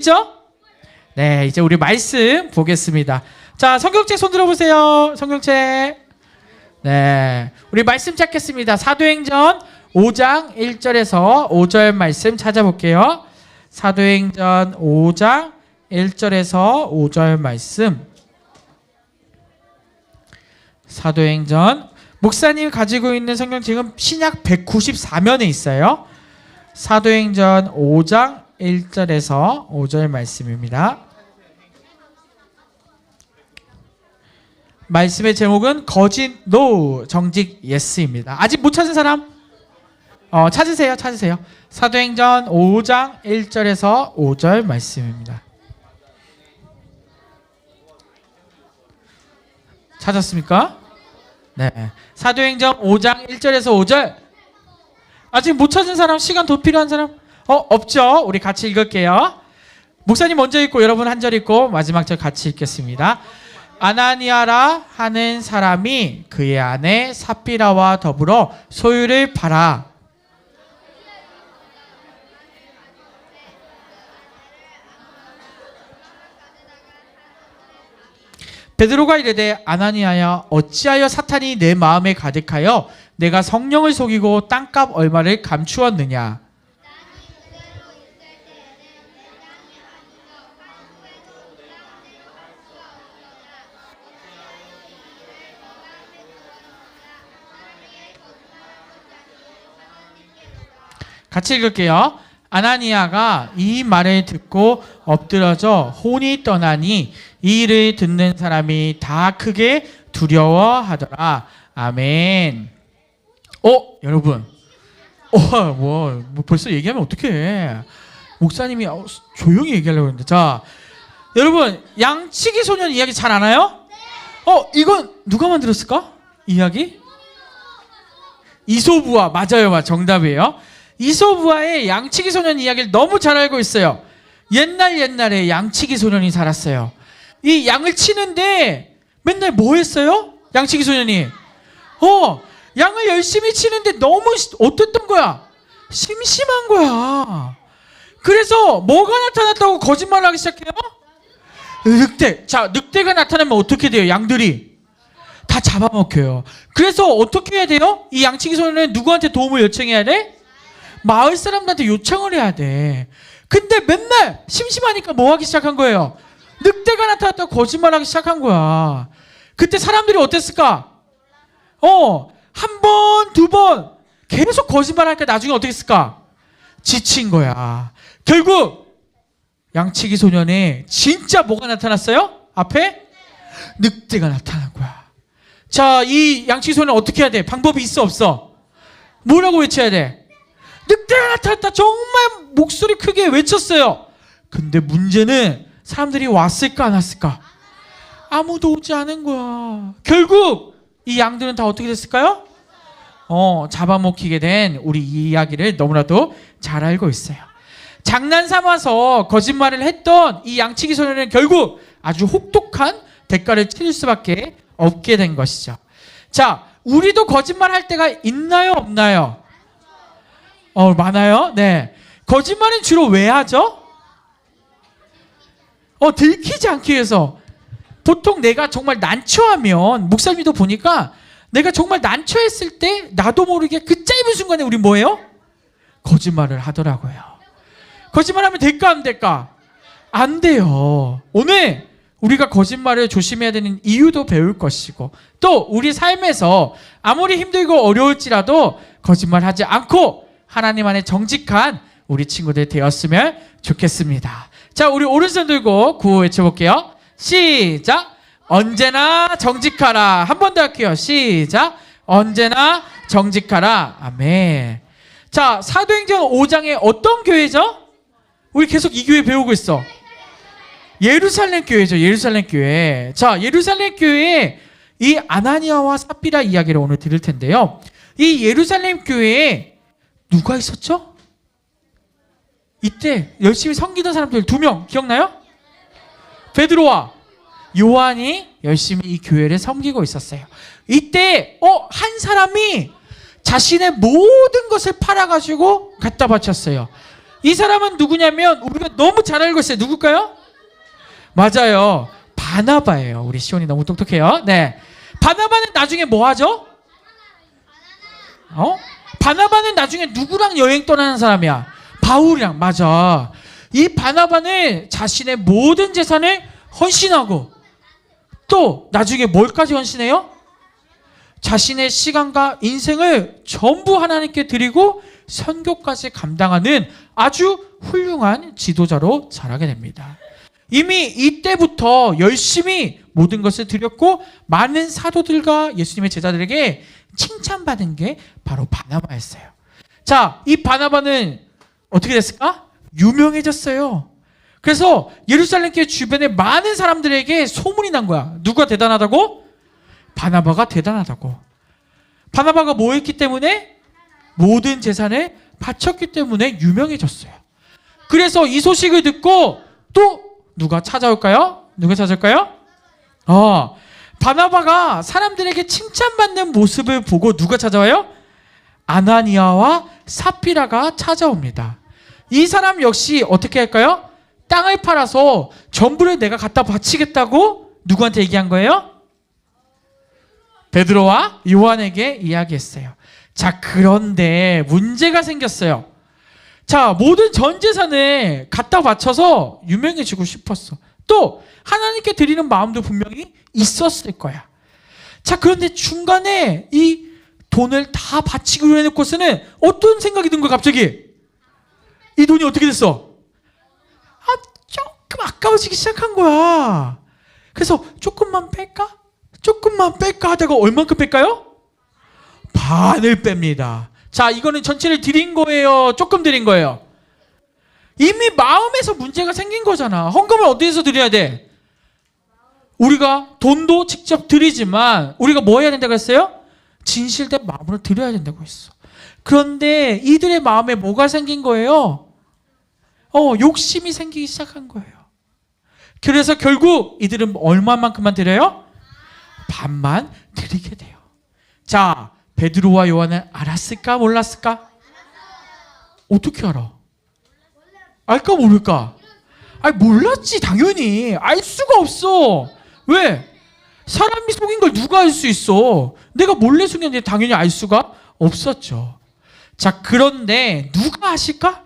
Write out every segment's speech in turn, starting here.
그죠? 네, 이제 우리 말씀 보겠습니다. 자, 성경책 손 들어보세요. 성경책. 네, 우리 말씀 찾겠습니다. 사도행전 5장 1절에서 5절 말씀 찾아볼게요. 사도행전 5장 1절에서 5절 말씀. 사도행전 목사님 가지고 있는 성경 지금 신약 194면에 있어요. 사도행전 5장 1절에서 5절 말씀입니다. 말씀의 제목은 거짓 노 정직 예스입니다. 아직 못 찾은 사람? 어, 찾으세요. 찾으세요. 사도행전 5장 1절에서 5절 말씀입니다. 찾았습니까? 네. 사도행전 5장 1절에서 5절. 아직 못 찾은 사람, 시간 더 필요한 사람? 어, 없죠? 우리 같이 읽을게요. 목사님 먼저 읽고 여러분 한 절 읽고 마지막 절 같이 읽겠습니다. 아나니아라 하는 사람이 그의 아내 삽비라와 더불어 소유를 팔아 베드로가 이르되 아나니아야 어찌하여 사탄이 내 마음에 가득하여 내가 성령을 속이고 땅값 얼마를 감추었느냐 같이 읽을게요. 아나니아가 이 말을 듣고 엎드러져 혼이 떠나니 이 일을 듣는 사람이 다 크게 두려워하더라. 아멘. 어, 여러분. 어, 뭐, 뭐 벌써 얘기하면 어떡해. 목사님이 어, 조용히 얘기하려고 했는데. 자, 여러분, 양치기 소년 이야기 잘 아나요? 어, 이건 누가 만들었을까? 이야기? 이소부와 맞아요, 맞 정답이에요. 이소부와의 양치기 소년 이야기를 너무 잘 알고 있어요. 옛날 옛날에 양치기 소년이 살았어요. 이 양을 치는데 맨날 뭐 했어요? 양치기 소년이 어 양을 열심히 치는데 너무 시- 어땠던 거야? 심심한 거야. 그래서 뭐가 나타났다고 거짓말을 하기 시작해요? 늑대. 자, 늑대가 나타나면 어떻게 돼요? 양들이 다 잡아먹혀요. 그래서 어떻게 해야 돼요? 이 양치기 소년은 누구한테 도움을 요청해야 돼? 마을 사람들한테 요청을 해야 돼. 근데 맨날 심심하니까 뭐 하기 시작한 거예요? 늑대가 나타났다고 거짓말하기 시작한 거야. 그때 사람들이 어땠을까? 어, 한 번, 두 번 계속 거짓말하니까 나중에 어떻게 했을까? 지친 거야. 결국 양치기 소년에 진짜 뭐가 나타났어요? 앞에 늑대가 나타난 거야. 자, 이 양치기 소년 어떻게 해야 돼? 방법이 있어 없어? 뭐라고 외쳐야 돼? 늑대가 나타났다. 정말 목소리 크게 외쳤어요. 근데 문제는 사람들이 왔을까 안 왔을까? 아무도 오지 않은 거야. 결국 이 양들은 다 어떻게 됐을까요? 어, 잡아먹히게 된 우리 이 이야기를 너무나도 잘 알고 있어요. 장난 삼아서 거짓말을 했던 이 양치기 소년은 결국 아주 혹독한 대가를 치를 수밖에 없게 된 것이죠. 자, 우리도 거짓말 할 때가 있나요, 없나요? 어, 많아요? 네. 거짓말은 주로 왜 하죠? 어, 들키지 않기 위해서. 보통 내가 정말 난처하면, 목사님도 보니까 내가 정말 난처했을 때 나도 모르게 그 짧은 순간에 우리 뭐예요? 거짓말을 하더라고요. 거짓말하면 될까, 안 될까? 안 돼요. 오늘 우리가 거짓말을 조심해야 되는 이유도 배울 것이고, 또 우리 삶에서 아무리 힘들고 어려울지라도 거짓말하지 않고 하나님 안에 정직한 우리 친구들 되었으면 좋겠습니다. 자, 우리 오른손 들고 구호 외쳐볼게요. 시작. 언제나 정직하라. 한 번 더 할게요. 시작. 언제나 정직하라. 아멘. 자, 사도행전 5장에 어떤 교회죠? 우리 계속 이 교회 배우고 있어. 예루살렘 교회죠. 예루살렘 교회. 자, 예루살렘 교회에 이 아나니아와 삽비라 이야기를 오늘 들을 텐데요. 이 예루살렘 교회에 누가 있었죠? 이때 열심히 섬기던 사람들 두 명 기억나요? 베드로와 요한이 열심히 이 교회를 섬기고 있었어요. 이때 어 한 사람이 자신의 모든 것을 팔아가지고 갖다 바쳤어요. 이 사람은 누구냐면 우리가 너무 잘 알고 있어요. 누굴까요? 맞아요. 바나바예요. 우리 시온이 너무 똑똑해요. 네. 바나바는 나중에 뭐 하죠? 어? 바나바는 나중에 누구랑 여행 떠나는 사람이야? 바울이랑 맞아. 이 바나바는 자신의 모든 재산을 헌신하고 또 나중에 뭘까지 헌신해요? 자신의 시간과 인생을 전부 하나님께 드리고 선교까지 감당하는 아주 훌륭한 지도자로 자라게 됩니다. 이미 이때부터 열심히 모든 것을 드렸고 많은 사도들과 예수님의 제자들에게 칭찬받은 게 바로 바나바였어요. 자, 이 바나바는 어떻게 됐을까? 유명해졌어요. 그래서 예루살렘 교회 주변에 많은 사람들에게 소문이 난 거야. 누가 대단하다고? 바나바가 대단하다고. 바나바가 뭐 했기 때문에? 모든 재산을 바쳤기 때문에 유명해졌어요. 그래서 이 소식을 듣고 또 누가 찾아올까요? 누가 찾아올까요? 어, 바나바가 사람들에게 칭찬받는 모습을 보고 누가 찾아와요? 아나니아와 사피라가 찾아옵니다. 이 사람 역시 어떻게 할까요? 땅을 팔아서 전부를 내가 갖다 바치겠다고 누구한테 얘기한 거예요? 베드로와 요한에게 이야기했어요. 자, 그런데 문제가 생겼어요. 자, 모든 전 재산을 갖다 바쳐서 유명해지고 싶었어. 또 하나님께 드리는 마음도 분명히 있었을 거야. 자, 그런데 중간에 이 돈을 다 바치기로 해놓고서는 어떤 생각이 든 거야, 갑자기? 이 돈이 어떻게 됐어? 아, 조금 아까워지기 시작한 거야. 그래서 조금만 뺄까? 조금만 뺄까 하다가 얼만큼 뺄까요? 반을 뺍니다. 자, 이거는 전체를 드린 거예요? 조금 드린 거예요? 이미 마음에서 문제가 생긴 거잖아. 헌금을 어디에서 드려야 돼? 우리가 돈도 직접 드리지만 우리가 뭐 해야 된다고 했어요? 진실된 마음으로 드려야 된다고 했어. 그런데 이들의 마음에 뭐가 생긴 거예요? 어, 욕심이 생기기 시작한 거예요. 그래서 결국 이들은 얼마만큼만 드려요? 반만 드리게 돼요. 자, 베드로와 요한은 알았을까 몰랐을까? 어떻게 알아? 알까 모를까? 아니 몰랐지 당연히 알 수가 없어. 왜? 사람이 속인 걸 누가 알 수 있어? 내가 몰래 속였는데 당연히 알 수가 없었죠. 자 그런데 누가 아실까?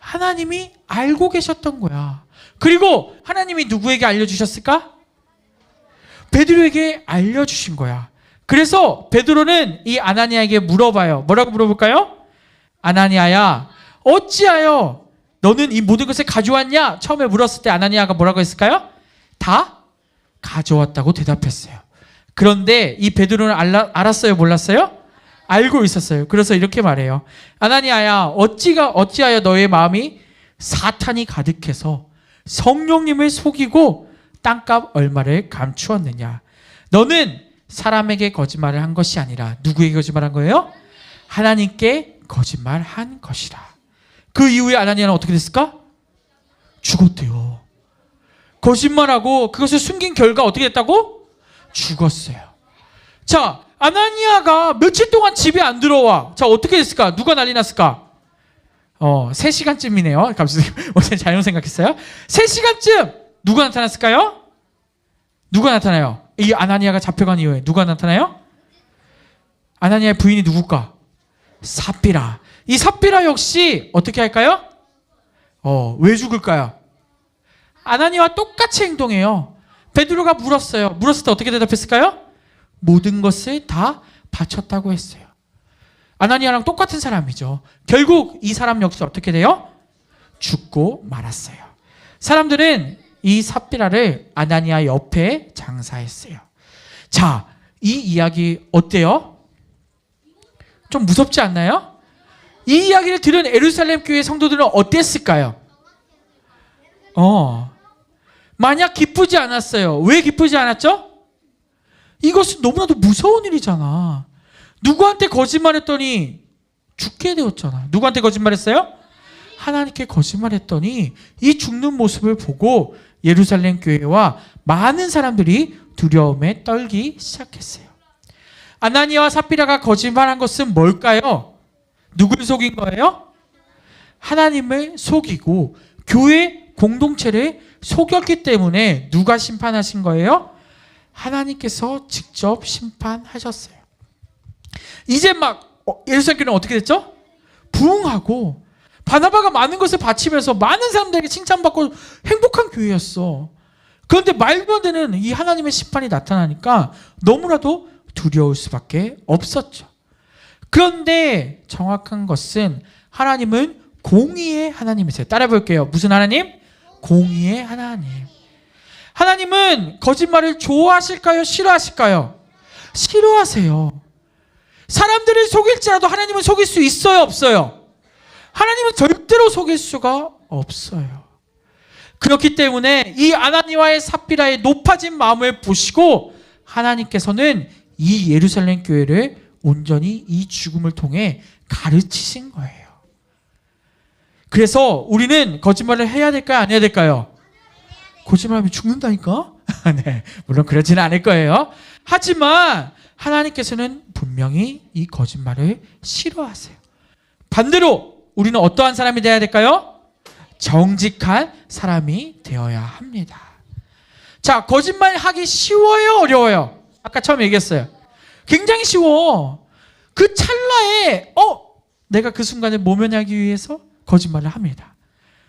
하나님이 알고 계셨던 거야. 그리고 하나님이 누구에게 알려주셨을까? 베드로에게 알려주신 거야. 그래서 베드로는 이 아나니아에게 물어봐요. 뭐라고 물어볼까요? 아나니아야, 어찌하여 너는 이 모든 것을 가져왔냐? 처음에 물었을 때 아나니아가 뭐라고 했을까요? 다 가져왔다고 대답했어요. 그런데 이 베드로는 알라, 알았어요, 몰랐어요? 알고 있었어요. 그래서 이렇게 말해요. 아나니아야, 어찌가 어찌하여 너의 마음이 사탄이 가득해서 성령님을 속이고 땅값 얼마를 감추었느냐? 너는 사람에게 거짓말을 한 것이 아니라 누구에게 거짓말한 거예요? 하나님께 거짓말한 것이라. 그 이후에 아나니아는 어떻게 됐을까? 죽었대요. 거짓말하고 그것을 숨긴 결과 어떻게 됐다고? 죽었어요. 자, 아나니아가 며칠 동안 집에 안 들어와. 자, 어떻게 됐을까? 누가 난리 났을까? 어, 3시간쯤이네요. 갑자기 어제 잘못 생각했어요. 3시간쯤 누가 나타났을까요? 누가 나타나요? 이 아나니아가 잡혀간 이후에 누가 나타나요? 아나니아의 부인이 누굴까? 사피라. 이 사피라 역시 어떻게 할까요? 어, 왜 죽을까요? 아나니와 똑같이 행동해요. 베드로가 물었어요. 물었을 때 어떻게 대답했을까요? 모든 것을 다 바쳤다고 했어요. 아나니아랑 똑같은 사람이죠. 결국 이 사람 역시 어떻게 돼요? 죽고 말았어요. 사람들은 이 삽비라를 아나니아 옆에 장사했어요. 자, 이 이야기 어때요? 좀 무섭지 않나요? 이 이야기를 들은 에루살렘 교회 성도들은 어땠을까요? 어. 만약 기쁘지 않았어요. 왜 기쁘지 않았죠? 이것은 너무나도 무서운 일이잖아. 누구한테 거짓말했더니 죽게 되었잖아. 누구한테 거짓말했어요? 하나님께 거짓말했더니 이 죽는 모습을 보고 예루살렘 교회와 많은 사람들이 두려움에 떨기 시작했어요. 아나니아와 사피라가 거짓말한 것은 뭘까요? 누굴 속인 거예요? 하나님을 속이고 교회 공동체를 속였기 때문에 누가 심판하신 거예요? 하나님께서 직접 심판하셨어요. 이제 막 어, 예루살렘 교회는 어떻게 됐죠? 부흥하고 바나바가 많은 것을 바치면서 많은 사람들에게 칭찬받고 행복한 교회였어. 그런데 말도 안 되는 이 하나님의 심판이 나타나니까 너무나도 두려울 수밖에 없었죠. 그런데 정확한 것은 하나님은 공의의 하나님이세요. 따라 볼게요. 무슨 하나님? 공의의 하나님. 하나님은 거짓말을 좋아하실까요? 싫어하실까요? 싫어하세요. 사람들을 속일지라도 하나님은 속일 수 있어요? 없어요? 하나님은 절대로 속일 수가 없어요. 그렇기 때문에 이 아나니와의 사피라의 높아진 마음을 보시고 하나님께서는 이 예루살렘 교회를 온전히 이 죽음을 통해 가르치신 거예요. 그래서 우리는 거짓말을 해야 될까요? 안 해야 될까요? 거짓말하면 죽는다니까? 네, 물론 그러지는 않을 거예요. 하지만 하나님께서는 분명히 이 거짓말을 싫어하세요. 반대로 우리는 어떠한 사람이 되어야 될까요? 정직한 사람이 되어야 합니다. 자, 거짓말 하기 쉬워요, 어려워요? 아까 처음 얘기했어요. 굉장히 쉬워. 그 찰나에, 어, 내가 그 순간에 모면하기 위해서 거짓말을 합니다.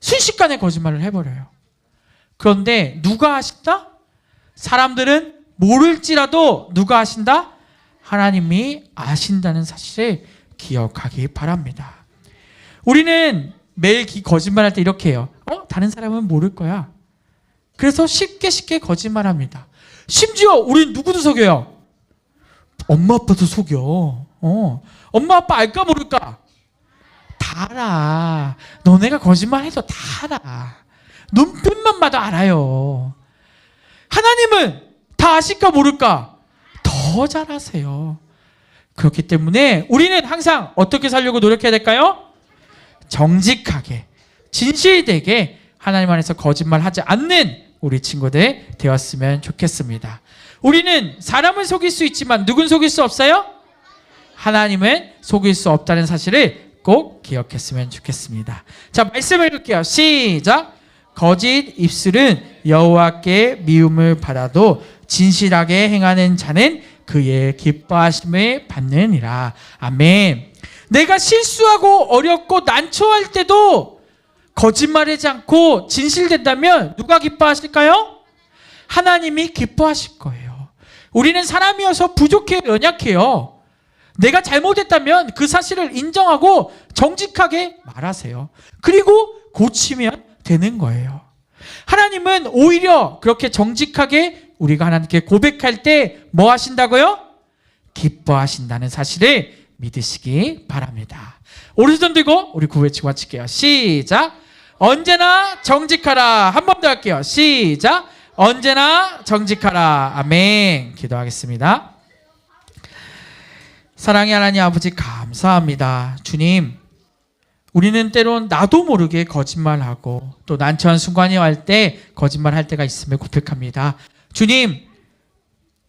순식간에 거짓말을 해버려요. 그런데 누가 하신다? 사람들은 모를지라도 누가 하신다? 하나님이 아신다는 사실을 기억하기 바랍니다. 우리는 매일 기- 거짓말할 때 이렇게 해요. 어? 다른 사람은 모를 거야. 그래서 쉽게 쉽게 거짓말합니다. 심지어 우린 누구도 속여요. 엄마 아빠도 속여. 어. 엄마 아빠 알까 모를까? 다 알아. 너네가 거짓말해도 다 알아. 눈빛만 봐도 알아요. 하나님은 다 아실까 모를까? 더잘 아세요. 그렇기 때문에 우리는 항상 어떻게 살려고 노력해야 될까요? 정직하게, 진실되게 하나님 안에서 거짓말하지 않는 우리 친구들 되었으면 좋겠습니다. 우리는 사람을 속일 수 있지만 누군 속일 수 없어요? 하나님은 속일 수 없다는 사실을 꼭 기억했으면 좋겠습니다. 자, 말씀을 읽을게요. 시작. 거짓 입술은 여호와께 미움을 받아도 진실하게 행하는 자는 그의 기뻐하심을 받느니라. 아멘. 내가 실수하고 어렵고 난처할 때도 거짓말하지 않고 진실된다면 누가 기뻐하실까요? 하나님이 기뻐하실 거예요. 우리는 사람이어서 부족해요, 연약해요. 내가 잘못했다면 그 사실을 인정하고 정직하게 말하세요. 그리고 고치면 되는 거예요. 하나님은 오히려 그렇게 정직하게 우리가 하나님께 고백할 때 뭐 하신다고요? 기뻐하신다는 사실을 믿으시기 바랍니다. 오른손 들고 우리 구회 치고 마칠게요. 시작. 언제나 정직하라. 한 번 더 할게요. 시작. 언제나 정직하라. 아멘. 기도하겠습니다. 사랑의 하나님 아버지 감사합니다. 주님, 우리는 때론 나도 모르게 거짓말하고 또 난처한 순간이 올 때 거짓말할 때가 있음을 고백합니다. 주님,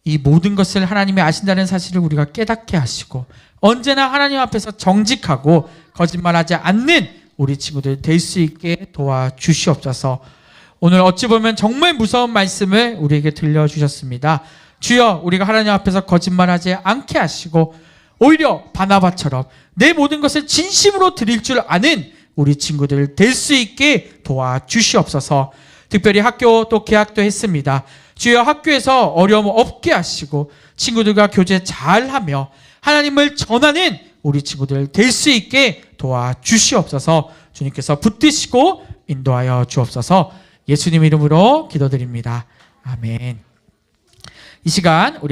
이 모든 것을 하나님이 아신다는 사실을 우리가 깨닫게 하시고 언제나 하나님 앞에서 정직하고 거짓말하지 않는 우리 친구들 될 수 있게 도와주시옵소서. 오늘 어찌 보면 정말 무서운 말씀을 우리에게 들려주셨습니다. 주여 우리가 하나님 앞에서 거짓말하지 않게 하시고 오히려 바나바처럼 내 모든 것을 진심으로 드릴 줄 아는 우리 친구들 될 수 있게 도와주시옵소서. 특별히 학교 또 개학도 했습니다. 주여 학교에서 어려움 없게 하시고 친구들과 교제 잘하며 하나님을 전하는 우리 친구들 될 수 있게 도와주시옵소서. 주님께서 붙드시고 인도하여 주옵소서. 예수님 이름으로 기도드립니다. 아멘. 이 시간 우리